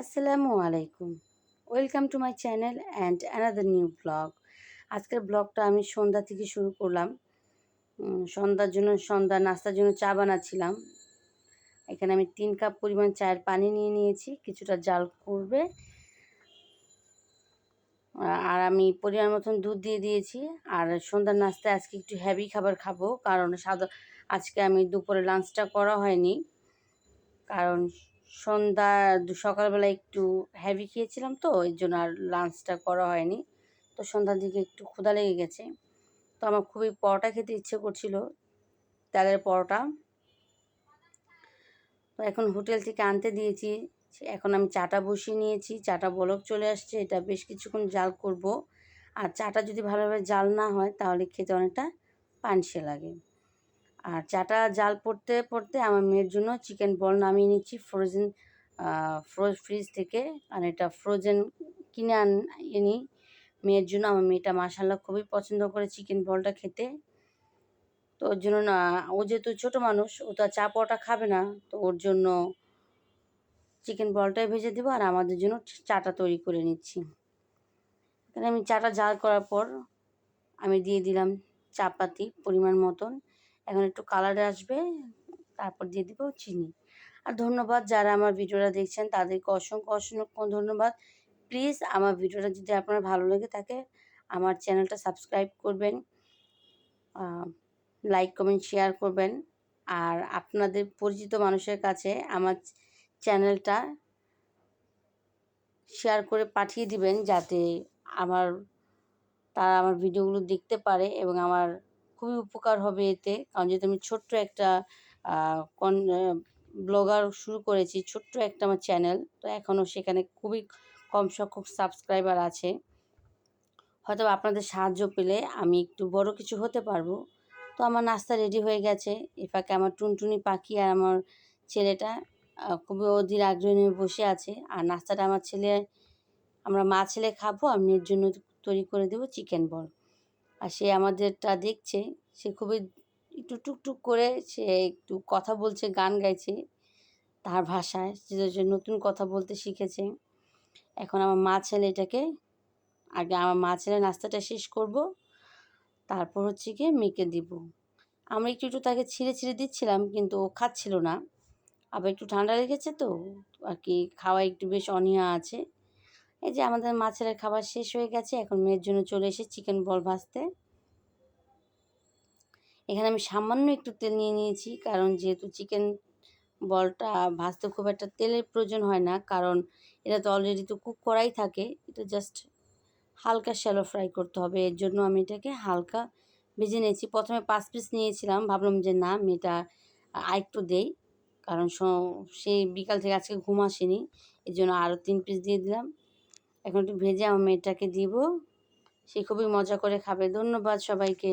আসসালামু আলাইকুম। Welcome to my channel and another new vlog আজকের ব্লগটা আমি সন্ধ্যা থেকে শুরু করলাম। সন্ধ্যার জন্য, সন্ধ্যা নাস্তার জন্য চা বানাচ্ছিলাম। এখানে আমি তিন কাপ পরিমাণ চায়ের পানি নিয়ে নিয়েছি, কিছুটা জাল করবে। আর আমি পরিমাণ মতন দুধ দিয়ে দিয়েছি। আর সন্ধ্যার নাস্তায় আজকে একটু হেভি খাবার খাব, কারণ সাদা আজকে আমি দুপুরে লাঞ্চটা করা হয়নি। কারণ সন্ধ্যা সকালবেলা একটু হ্যাভি খেয়েছিলাম তো এর জন্য আর লাঞ্চটা করা হয়নি। তো সন্ধ্যার দিকে একটু ক্ষুধা লেগে গেছে। তো আমার খুবই পরোটা খেতে ইচ্ছে করছিল, তেলের পরোটা। তো এখন হোটেল থেকে আনতে দিয়েছি এখন আমি চাটা বসিয়ে নিয়েছি, চাটা বলক চলে আসছে, এটা বেশ কিছুক্ষণ জাল করব। আর চাটা যদি ভালোভাবে জাল না হয়, তাহলে খেতে অনেকটা পানসে লাগে। আর চাটা জাল পড়তে পড়তে আমার মেয়ের জন্য চিকেন বল নামিয়ে নিচ্ছি ফ্রোজেন ফ্রোজ ফ্রিজ থেকে। আর এটা ফ্রোজেন কিনে আন এনি মেয়ের জন্য আমার মেয়েটা মাসাল্লাহ খুবই পছন্দ করে চিকেন বলটা খেতে। তো ওর জন্য না, ও যেহেতু ছোটো মানুষ, ও তো চা পরোটা খাবে না। তো ওর জন্য চিকেন বলটাই ভেজে দেবো আর আমাদের জন্য চাটা তৈরি করে নিচ্ছি। এখানে আমি চাটা জাল করার পর আমি দিয়ে দিলাম চাপাতি পরিমাণ মতন। এখন একটু কালারে আসবে, তারপর দিয়ে দিব চিনি। আর ধন্যবাদ যারা আমার ভিডিওটা দেখছেন, তাদেরকে অসংখ্য অসংখ্য ধন্যবাদ। প্লিজ আমার ভিডিওটা যদি আপনার ভালো লেগে থাকে, আমার চ্যানেলটা সাবস্ক্রাইব করবেন লাইক কমেন্ট শেয়ার করবেন। আর আপনাদের পরিচিত মানুষের কাছে আমার চ্যানেলটা শেয়ার করে পাঠিয়ে দিবেন, যাতে আমার, তারা আমার ভিডিওগুলো দেখতে পারে এবং আমার খুবই উপকার হবে এতে। কারণ যেহেতু আমি ছোট্ট একটা কন ব্লগার শুরু করেছি, ছোট্ট একটা আমার চ্যানেল, তো এখনও সেখানে খুবই কম সংখ্যক সাবস্ক্রাইবার আছে। হয়তো আপনাদের সাহায্য পেলে আমি একটু বড় কিছু হতে পারব। তো আমার নাস্তা রেডি হয়ে গেছে। এ ফাঁকে আমার টুনটুনি পাখি আর আমার ছেলেটা খুবই অধীর আগ্রহ নিয়ে বসে আছে। আর নাস্তাটা আমার ছেলে, আমরা মা ছেলে খাব, আমি মেয়ের জন্য তৈরি করে দেবো চিকেন বল। আর সে আমাদেরটা দেখছে, সে খুবই একটু টুকটুক করে সে একটু কথা বলছে, গান গাইছে তার ভাষায়। যে নতুন কথা বলতে শিখেছে। এখন আমার মা ছেলে এটাকে আগে আমার মা ছেলে নাস্তাটা শেষ করব, তারপর হচ্ছে গিয়ে মেয়েকে দিব। আমরা একটু একটু তাকে ছিঁড়ে ছিঁড়ে দিচ্ছিলাম, কিন্তু ও খাচ্ছিল না। আবার একটু ঠান্ডা লেগেছে তো, আর কি খাওয়া একটু বেশ অনীহা আছে। এই যে আমাদের মাছের খাবার শেষ হয়ে গেছে, এখন মেয়ের জন্য চলে এসে চিকেন বল ভাজতে। এখানে আমি সামান্য একটু তেল নিয়ে নিয়েছি, কারণ যেহেতু চিকেন বলটা ভাজতে খুব একটা তেলের প্রয়োজন হয় না, কারণ এটা তো অলরেডি তো কুক করাই থাকে। এটা জাস্ট হালকা শ্যালো ফ্রাই করতে হবে, এর জন্য আমি এটাকে হালকা ভেজে নিয়েছি। প্রথমে পাঁচ পিস নিয়েছিলাম, ভাবলাম যে না, মেয়েটা আরেকটু দেই, কারণ সেই বিকাল থেকে আজকে ঘুম আসেনি, এর জন্য আরও তিন পিস দিয়ে দিলাম। এখন একটু ভেজে আমার মেয়েটাকে দিব। সে খুবই মজা করে খাবে। ধন্যবাদ সবাইকে।